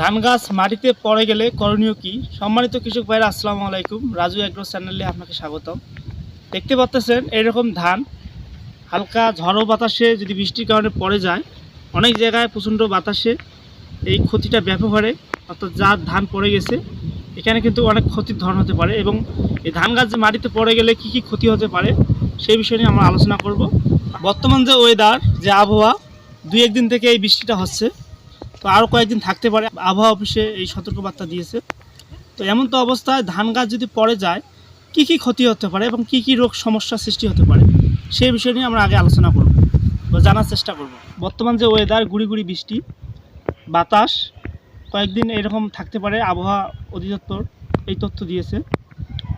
ধান গাছ মাটিতে পড়ে গেলে করণীয় কি? সম্মানিত কৃষক ভাইরা, আসসালামু আলাইকুম। রাজু অ্যাগ্রো চ্যানেলে আপনাকে স্বাগতম। দেখতে পাচ্ছেন এরকম ধান, হালকা ঝড়ো বাতাসে যদি বৃষ্টির কারণে পড়ে যায়, অনেক জায়গায় প্রচণ্ড বাতাসে এই ক্ষতিটা ব্যাপক হারে অর্থাৎ যার ধান পড়ে গেছে, এখানে কিন্তু অনেক ক্ষতির ধরন হতে পারে এবং এই ধান গাছ মাটিতে পড়ে গেলে কি কি ক্ষতি হতে পারে, সেই বিষয় নিয়ে আমরা আলোচনা করব। বর্তমান যে ওয়েদার যে আবহাওয়া, দুই একদিন থেকে এই বৃষ্টিটা হচ্ছে। তো আরও কয়েকদিন থাকতে পারে। আবহাওয়া অফিসে এই সতর্কবার্তা দিয়েছে। তো এমন তো অবস্থায় ধান গাছ যদি পড়ে যায়, কি কি ক্ষতি হতে পারে এবং কি কি রোগ সমস্যার সৃষ্টি হতে পারে, সেই বিষয় নিয়ে আমরা আগে আলোচনা করব বা জানার চেষ্টা করব। বর্তমান যে ওয়েদার গুড়ি গুড়ি বৃষ্টি, বাতাস, কয়েকদিন এরকম থাকতে পারে আবহাওয়া অধিদপ্তর এই তথ্য দিয়েছে।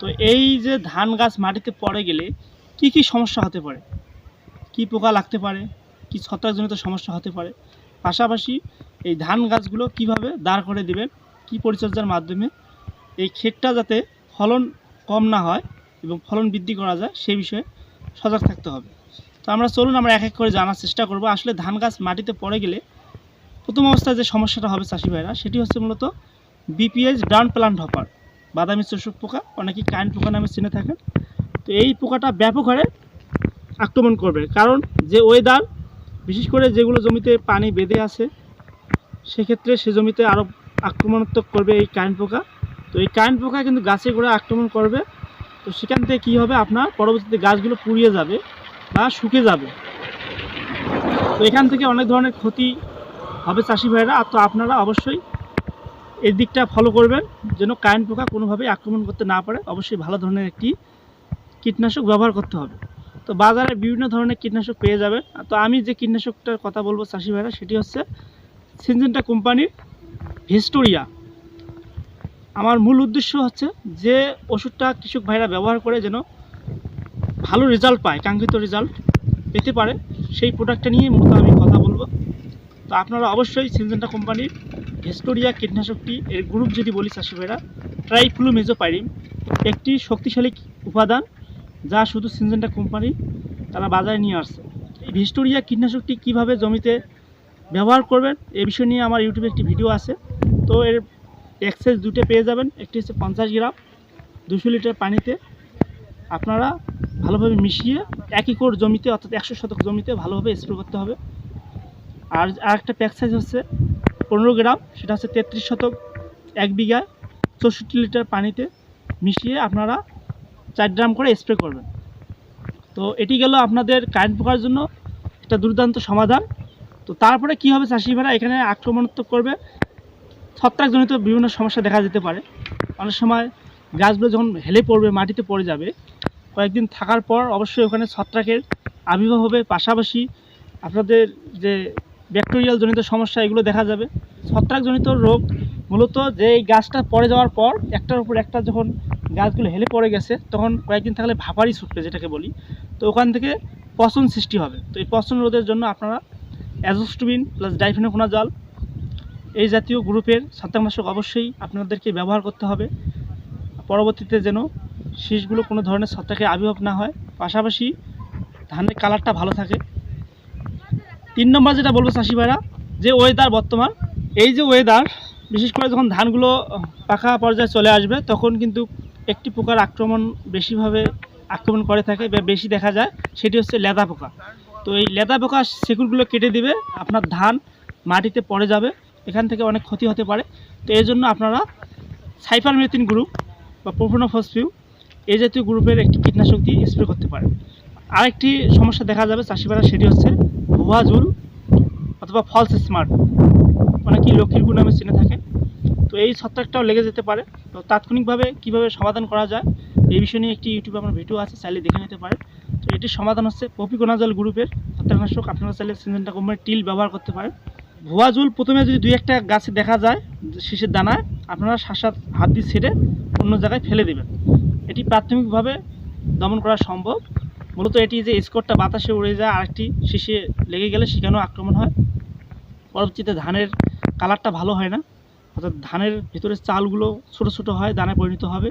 তো এই যে ধান গাছ মাটিতে পড়ে গেলে কি কি সমস্যা হতে পারে? কি পোকা লাগতে পারে? কি ছত্রাকজনিত সমস্যা হতে পারে? পাশাপাশি এই ধান গাছগুলো কীভাবে দাঁড় করে দিবেন, কি পরিচর্যার মাধ্যমে এই ক্ষেতটা যাতে ফলন কম না হয় এবং ফলন বৃদ্ধি করা যায় সেই বিষয়ে সজাগ থাকতে হবে। তো আমরা চলুন, আমরা এক এক করে জানার চেষ্টা করব। আসলে ধান গাছ মাটিতে পড়ে গেলে প্রথম অবস্থায় যে সমস্যাটা হবে চাষি ভাইরা, সেটি হচ্ছে মূলত বিপিএইচ ব্রাউন প্লান্ট হপার বাদামি চোষক পোকা, অনেকেই কারেন্ট পোকা নামে চিনে থাকেন। তো এই পোকাটা ব্যাপক হারে আক্রমণ করবে, কারণ যে ওয়েদার, বিশেষ করে যেগুলো জমিতে পানি বেঁধে আছে সেক্ষেত্রে সে জমিতে আরও আক্রমণাত্মক করবে এই কারেন্ট পোকা। তো এই কারেন্ট পোকা কিন্তু গাছে গোড়া আক্রমণ করবে। তো সেখান থেকে কী হবে আপনার? পরবর্তীতে গাছগুলো পুড়িয়ে যাবে বা শুকে যাবে। তো এখান থেকে অনেক ধরনের ক্ষতি হবে চাষি ভাইরা। আর তো আপনারা অবশ্যই এই দিকটা ফলো করবেন, যেন কারেন্ট পোকা কোনোভাবেই আক্রমণ করতে না পারে। অবশ্যই ভালো ধরনের একটি কীটনাশক ব্যবহার করতে হবে। তো বাজারে বিভিন্ন ধরনের কীটনাশক পেয়ে যাবেন। তো আমি যে কীটনাশকটার কথা বলব চাষি ভাইরা, সেটি হচ্ছে সিনজেন্টা কোম্পানির হিস্টোরিয়া। আমার মূল উদ্দেশ্য হচ্ছে যে ওষুধটা কৃষক ভাইরা ব্যবহার করে যেন ভালো রেজাল্ট পায়, কাঙ্ক্ষিত রেজাল্ট পেতে পারে। সেই প্রোডাক্টটা নিয়ে মূলত আমি কথা বলব। তো আপনারা অবশ্যই সিনজেন্টা কোম্পানির ভিস্টোরিয়া কীটনাশকটি এর গ্রুপ যদি বলি চাষি ভাইরা ট্রাইফ্লুমেজোপাইরিন একটি শক্তিশালী উপাদান যা শুধু সিনজেন্টা কোম্পানি তারা বাজারে নিয়ে আসছে। এই ভিস্টোরিয়া কীটনাশকটি কীভাবে জমিতে ব্যবহার করবেন। এ বিষয় নিয়ে আমার ইউটিউবে একটি ভিডিও আছে। তো এর এক্সেস দুটো পেয়ে যাবেন। একটি হচ্ছে পঞ্চাশ গ্রাম দুশো লিটার পানিতে। আপনারা ভালোভাবে মিশিয়ে এক একর জমিতে অর্থাৎ একশো শতক জমিতে ভালোভাবে স্প্রে করতে হবে। আর আরেকটা প্যাক সাইজ হচ্ছে পনেরো গ্রাম। সেটা হচ্ছে তেত্রিশ শতক এক বিঘায় চৌষট্টি লিটার পানিতে মিশিয়ে আপনারা চার গ্রাম করে স্প্রে করবেন। তো এটি গেল আপনাদের কারেন্ট পোকার জন্য একটা দুর্দান্ত সমাধান। তো তারপরে কী হবে চাষি ভাইরা? এখানে আক্রমণাত্মক করবে। ছত্রাকজনিত বিভিন্ন সমস্যা দেখা যেতে পারে। অনেক সময় গাছগুলো যখন হেলে পড়বে, মাটিতে পড়ে যাবে, কয়েকদিন থাকার পর অবশ্যই ওখানে ছত্রাকের আবির্ভাব হবে। পাশাপাশি আপনাদের যে ব্যাকটেরিয়াল জনিত সমস্যা, এগুলো দেখা যাবে। ছত্রাকজনিত রোগ মূলত যে এই গাছটা পড়ে যাওয়ার পর একটার উপর একটা যখন গাছগুলো হেলে পড়ে গেছে, তখন কয়েকদিন থাকলে ভাপারি ছুটবে, যেটাকে বলি। তো ওখান থেকে পচন সৃষ্টি হবে। তো এই পচন রোধের জন্য আপনারা অ্যাজোস্টুবিন প্লাস ডাইফেনোকোনা জাল। এই জাতীয় গ্রুপের ছত্রাকনাশক অবশ্যই আপনাদেরকে ব্যবহার করতে হবে। পরবর্তীতে যেন শীষগুলো কোনো ধরনের ছত্রাকের আবির্ভাব না হয়। পাশাপাশি ধানের কালারটা ভালো থাকে। তিন নম্বর যেটা বলব চাষি ভাইরা, যে ওয়েদার বর্তমান, এই যে ওয়েদার বিশেষ করে যখন ধানগুলো পাকা পর্যায়ে চলে আসবে, তখন কিন্তু একটি পোকার আক্রমণ বেশিভাবে আক্রমণ করে থাকে বা বেশি দেখা যায়। সেটি হচ্ছে লেদা পোকা। তো এই লেদা পোকা শেকুড়গুলো কেটে দিবে, আপনার ধান মাটিতে পড়ে যাবে, এখান থেকে অনেক ক্ষতি হতে পারে। তো এই জন্য আপনারা সাইফারমেথিন গ্রুপ বা প্রোফোনোফসফিউ এই জাতীয় গ্রুপের একটি কীটনাশক দিয়ে স্প্রে করতে পারেন। আরেকটি সমস্যা দেখা যাবে চাষিবারা সেটি হচ্ছে ভুয়া জুল অথবা ফলস স্মার্ট অনেকেই লক্ষ্মীর গুণ নামে চিনে থাকে তো এই ছত্রাকটাও লেগে যেতে পারে। তো তাৎক্ষণিকভাবে কীভাবে সমাধান করা যায়, এই বিষয় নিয়ে একটি ইউটিউবে আমার ভিডিও আছে, চাইলে দেখে নিতে পারেন। তো এটির সমাধান হচ্ছে পপিকোনাজল গ্রুপের ছত্রাকনাশক। আপনারা চাইলে সিজনটা কোম্পানির টিল ব্যবহার করতে পারেন। ভুয়া ঝুল প্রথমে যদি দুই একটা গাছে দেখা যায়, শীষের দানায়, আপনারা সাত হাত দিয়ে ছেড়ে অন্য জায়গায় ফেলে দেবেন। এটি প্রাথমিকভাবে দমন করা সম্ভব। মূলত এটি যে স্কোরটা বাতাসে উড়ে যায়, আরেকটি শীষে লেগে গেলে সেখানেও আক্রমণ হয়। পরবর্তীতে ধানের কালারটা ভালো হয় না। অর্থাৎ ধানের ভিতরের চালগুলো ছোট ছোট হয়, দানায় পরিণত হবে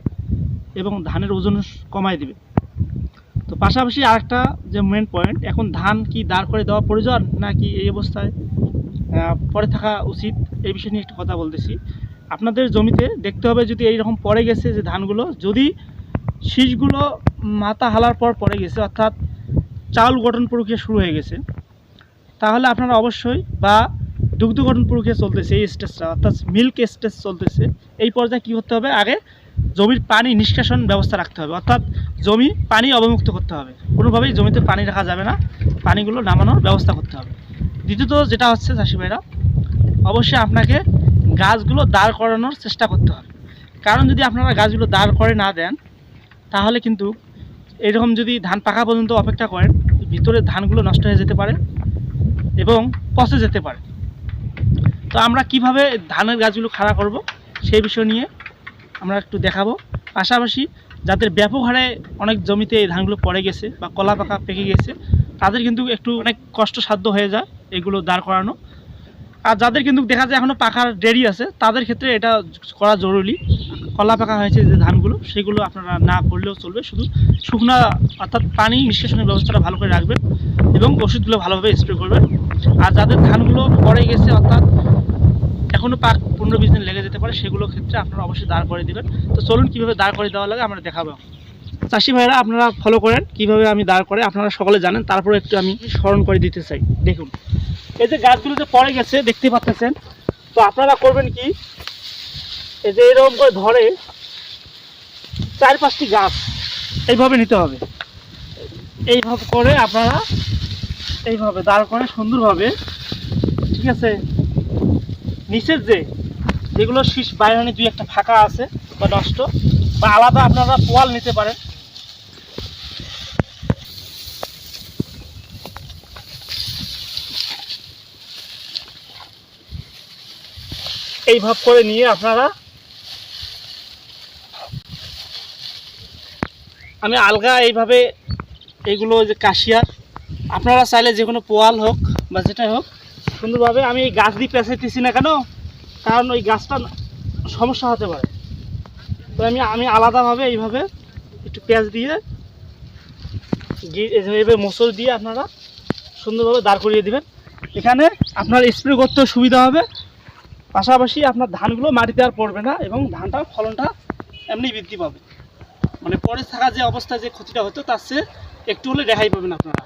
এবং ধানের ওজন কমায় দিবে। তো পাশাপাশি আরেকটা যে মেন পয়েন্ট এখন ধান কি দাঁড় করে দেওয়া প্রয়োজন নাকি এই অবস্থায় পরে থাকা উচিত? এই বিষয় নিয়ে একটু কথা বলতেছি। আপনাদের জমিতে দেখতে হবে যদি এইরকম পড়ে গেছে যে ধানগুলো, যদি শীষগুলো মাথা হালার পর পড়ে গেছে, অর্থাৎ চাউল গঠন প্রক্রিয়া শুরু হয়ে গেছে, তাহলে আপনারা অবশ্যই বা দুগ্ধ গঠন প্রক্রিয়া চলতেছে, এই স্টেজটা অর্থাৎ মিল্ক স্টেজ চলতেছে, এই পর্যায়ে কী করতে হবে? আগে জমির পানি নিষ্কাশন ব্যবস্থা রাখতে হবে। অর্থাৎ জমি পানি অবমুক্ত করতে হবে। কোনোভাবেই জমিতে পানি রাখা যাবে না। পানিগুলো নামানোর ব্যবস্থা করতে হবে। দ্বিতীয়ত যেটা হচ্ছে চাষি ভাইরা, অবশ্যই আপনাকে গাছগুলো দাঁড় করানোর চেষ্টা করতে হবে। কারণ যদি আপনারা গাছগুলো দাঁড় করে না দেন, তাহলে কিন্তু এরকম যদি ধান পাকা পর্যন্ত অপেক্ষা করেন, ভিতরে ধানগুলো নষ্ট হয়ে যেতে পারে এবং পচে যেতে পারে। তো আমরা কীভাবে ধানের গাছগুলো খাড়া করব, সেই বিষয় নিয়ে আমরা একটু দেখাবো। পাশাপাশি যাদের ব্যাপক হারে অনেক জমিতে এই ধানগুলো পড়ে গেছে বা কলা পাকা পেকে গেছে, তাদের কিন্তু একটু অনেক কষ্টসাধ্য হয়ে যায় এগুলো দাঁড় করানো। আর যাদের কিন্তু দেখা যায় এখনও পাকার দেরি আছে, তাদের ক্ষেত্রে এটা করা জরুরি। কলা পাকা হয়েছে যে ধানগুলো, সেগুলো আপনারা না করলেও চলবে। শুধু শুকনা অর্থাৎ পানি নিষ্কাশনের ব্যবস্থাটা ভালো করে রাখবেন এবং ওষুধগুলো ভালোভাবে স্প্রে করবেন। আর যাদের ধানগুলো পড়ে গেছে অর্থাৎ এখনও পাক পনেরো বিশ দিন লেগে যেতে পারে সেগুলোর ক্ষেত্রে আপনারা অবশ্যই দাঁড় করে দেবেন। তো চলুন, কীভাবে দাঁড় করে দেওয়া লাগে আমরা দেখাবো। চাষি ভাইরা, আপনারা ফলো করেন, কীভাবে আমি দাঁড় করে, আপনারা সকলে জানেন, তারপরে একটু আমি স্মরণ করে দিতে চাই। দেখুন, এই যে গাছগুলোতে পড়ে গেছে, দেখতে পাচ্ছেন? তো আপনারা করবেন কি? এই যে এরকম করে ধরে চার পাঁচটি গাছ, এইভাবে নিতে হবে। এইভাবে করে আপনারা এইভাবে দাঁড় করে সুন্দরভাবে, ঠিক আছে? নিচের যে যেগুলো শীষ বাইরে দুই একটা ফাঁকা আছে বা নষ্ট, বা আলাদা আপনারা পোয়াল নিতে পারেন। এই ভাব করে নিয়ে আপনারা আমি আলগা এইভাবে এগুলো যে কাশিয়ার, আপনারা চাইলে যে কোনো পোয়াল হোক বা যেটাই হোক সুন্দরভাবে আমি এই গাছ দিয়ে পেঁচাইতেছি না কেন? কারণ ওই গাছটা সমস্যা হতে পারে। তো আমি আমি আলাদাভাবে এইভাবে একটু পেঁয়াজ দিয়ে এইভাবে মোসল দিয়ে আপনারা সুন্দরভাবে দাঁড় করিয়ে দিবেন। এখানে আপনার স্প্রে করতেও সুবিধা হবে। পাশাপাশি আপনার ধানগুলো মাটিতে আর পড়বে না এবং ধানটা ফলনটা এমনি বৃদ্ধি পাবে। মানে পরে থাকা যে অবস্থায় যে ক্ষতিটা হতো, তার চেয়ে একটু হলে রেহাই পাবেন আপনারা।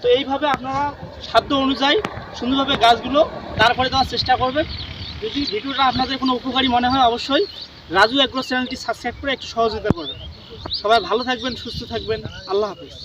তো এইভাবে আপনারা সাধ্য অনুযায়ী সুন্দরভাবে গাছগুলো তারপরে দেওয়ার চেষ্টা করবেন যদি ভিডিওটা আপনাদের কোনো উপকারী মনে হয়, অবশ্যই রাজু অ্যাগ্রো চ্যানেলটি সাবস্ক্রাইব করে একটু সহযোগিতা করবেন সবাই ভালো থাকবেন, সুস্থ থাকবেন। আল্লাহ হাফিজ।